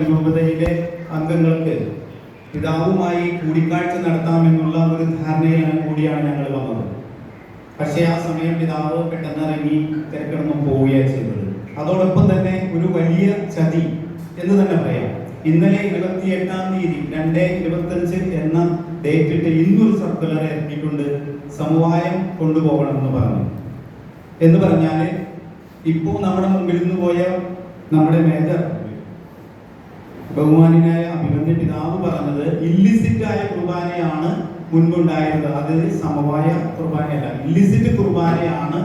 രൂപതയിലെ അംഗങ്ങൾക്ക് പിതാവുമായി കൂടിക്കാഴ്ച നടത്താമെന്നുള്ള ഒരു ധാരണയിലാണ് കൂടിയാണ് ഞങ്ങൾ വന്നത്. പക്ഷേ ആ സമയം പിതാവ് പെട്ടെന്ന് ഇറങ്ങി തിരക്കിടന്ന് പോവുകയാണ് ചെയ്തത്. അതോടൊപ്പം തന്നെ ഒരു വലിയ ചതി എന്ന് തന്നെ പറയാം. ഇന്നലെ ഇരുപത്തി എട്ടാം തീയതി രണ്ട് ഇരുപത്തഞ്ച് എന്ന ഡേറ്റിട്ട് ഇന്നൊരു സർക്കുലർ ഇറക്കിയിട്ടുണ്ട് സമവായം കൊണ്ടുപോകണം എന്ന് പറഞ്ഞു. എന്ന് പറഞ്ഞാൽ ഇപ്പോൾ നമ്മുടെ മുമ്പിൽ നിന്ന് പോയ നമ്മുടെ മേജർ ബഹുമാനായ അഭിമന്യ പിതാവ് പറഞ്ഞത് ഇല്ലിസിറ്റായ കുർബാനയാണ് മുൻപുണ്ടായിരുന്നത്. അത് സമവായ കുർബാനയല്ല. ഇല്ലിസിറ്റ് കുർബാനയാണ്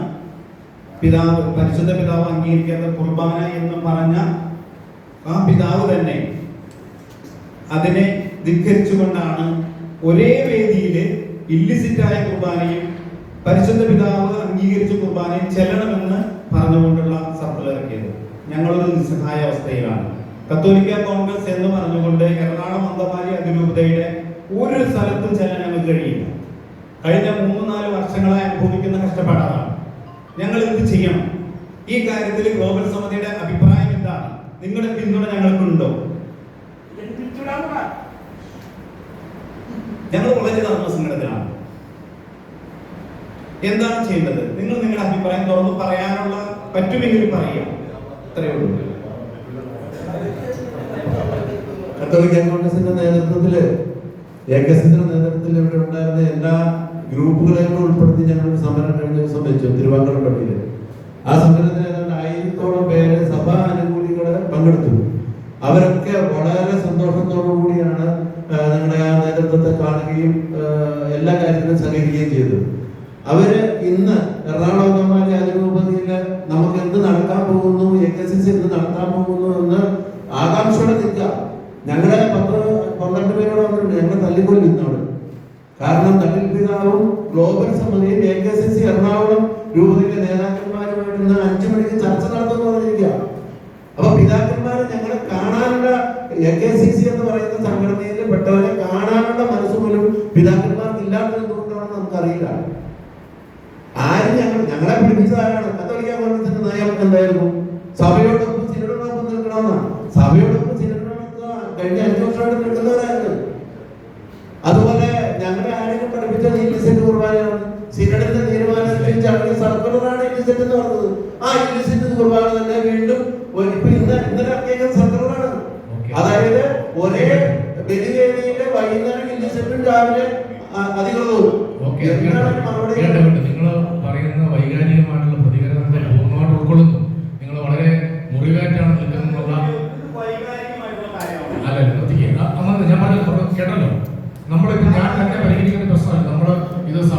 പിതാവ് പരിശുദ്ധ പിതാവ് അംഗീകരിക്കാത്ത കുർബാന എന്ന് പറഞ്ഞ ആ പിതാവ് തന്നെ അതിനെ ധിക്കരിച്ചുകൊണ്ടാണ് ഒരേ വേദിയിൽ ഇല്ലിസിറ്റായ കുർബാനയും പരിശുദ്ധ പിതാവ് അംഗീകരിച്ച കുർബാനയും ചെല്ലണമെന്ന് പറഞ്ഞുകൊണ്ടുള്ള സർക്കുലർ ഇറക്കിയത്. ഞങ്ങളൊരു നിസ്സഹായ അവസ്ഥയിലാണ് കത്തോലിക്ക കോൺഗ്രസ് എന്ന് പറഞ്ഞുകൊണ്ട് എറണാകുളം അന്തമാലി അതിരൂപതയുടെ ഒരു സ്ഥലത്തും ചെല്ലാൻ ഞങ്ങൾക്ക് കഴിയില്ല. കഴിഞ്ഞ മൂന്ന് നാല് വർഷങ്ങളായി അനുഭവിക്കുന്ന കഷ്ടപ്പാടാണ്. ഞങ്ങൾ എന്ത് ചെയ്യണം? ഈ കാര്യത്തിൽ ഗ്ലോബൽ സമിതിയുടെ അഭിപ്രായം എന്താണ്? നിങ്ങളുടെ പിന്തുണ ഞങ്ങൾക്കുണ്ടോ? ഞങ്ങൾ വളരെ ധർമ്മസങ്കടത്തിലാണ് എന്താണ് ചെയ്യേണ്ടത്? നിങ്ങൾ നിങ്ങളുടെ അഭിപ്രായം തുറന്ന് പറയാനുള്ള പറ്റുമെങ്കിൽ പറയുക. അത്രയേ ഉള്ളൂ. കത്തോലിക്ക കോൺഗ്രസിന്റെ നേതൃത്വത്തിൽ ഏകസിന്റെ നേതൃത്വത്തിൽ ഇവിടെ ഉണ്ടായിരുന്ന എല്ലാ ഗ്രൂപ്പുകളെയും ഉൾപ്പെടുത്തി ഞങ്ങൾ ഒരു സമരം കഴിഞ്ഞ ദിവസം വെച്ചു തിരുവാങ്കടം പള്ളിയിൽ ആ സമരത്തിൽ ഏതാണ്ട് ആയിരത്തോളം പേര് സഭാ അനുകൂലികൾ പങ്കെടുത്തു. അവരൊക്കെ വളരെ സന്തോഷത്തോടു കൂടിയാണ് നിങ്ങളുടെ ആ നേതൃത്വത്തെ കാണുകയും എല്ലാ കാര്യത്തിലും സഹകരിക്കുകയും ചെയ്തത്. അവർ ഇന്ന് എറണാകുളം അങ്കമാലി അതിരൂപതയിൽ നമുക്ക് എന്ത് നടക്കാൻ പോകുന്നു വന്നിട്ടുണ്ട് ഞങ്ങളെ തല്ലിക്കൊല്ലി ഇന്നവിടെ കാരണം തട്ടിൽ പിതാവും ഗ്ലോബൽ സമിതിയും A K C C Ernakulam രൂപതയിലെ നേതാക്കന്മാരുമായിട്ട് ഇന്ന് അഞ്ചു മണിക്ക് ചർച്ച നടത്തുന്നു പറഞ്ഞിരിക്കുക. അപ്പൊ പിതാക്കന്മാരെ ഞങ്ങളെ കാണാനുള്ള എ കെ സി സി എന്ന് പറയുന്ന സംഘടനയിൽ പെട്ടവരെ കാണാനുള്ള മനസ്സ് പോലും പിതാക്കന്മാർക്ക് ഇല്ലാത്തത് എന്തുകൊണ്ടാണെന്ന് നമുക്കറിയില്ല. ആരും ഞങ്ങൾ ഞങ്ങളെ പിടിച്ചതാരാണ് ആരാണ്? കത്തോലിക്ക കോൺഗ്രസിന്റെ നയം എന്തായിരുന്നു? സഭയോടൊപ്പം സിനഡോടൊപ്പം നിൽക്കണമെന്നാണ്. സഭയോടൊപ്പം സിനഡോടൊപ്പം കഴിഞ്ഞ അഞ്ചു വർഷമായിട്ട് നിൽക്കുന്നവരായിരുന്നു. സിനഡിന്റെ തീരുമാനമനുസരിച്ച് അവിടെ സർക്കുലറാണ് ഇലിസിറ്റ് എന്ന് പറഞ്ഞത്. ആ ഇലിസിറ്റ് കുർബാന തന്നെ വീണ്ടും ഇപ്പൊ ഇന്ന് ഇന്നലെ അക്കേക്കാൻ സർക്കുലറാണ് അതായത് ഒരേ ബലിവേദിയിലെ വൈകുന്നേരം ഇലിസിറ്റും രാവിലെ അധികൃതവും നിങ്ങൾ പറയുന്ന വൈകാരികമായിട്ടുള്ള പ്രതികരണത്തെ പൂർണമായിട്ട് ഉൾക്കൊള്ളുന്നു. നിങ്ങൾ വളരെ മുറിവേറ്റാണ് നിൽക്കുന്നുള്ള അല്ല ഞാൻ പറഞ്ഞത് കേട്ടല്ലോ. നമ്മളിപ്പോൾ ഞാൻ തന്നെ പരിഹരിക്കുന്ന പ്രശ്നമല്ല. നമ്മൾ ഇത്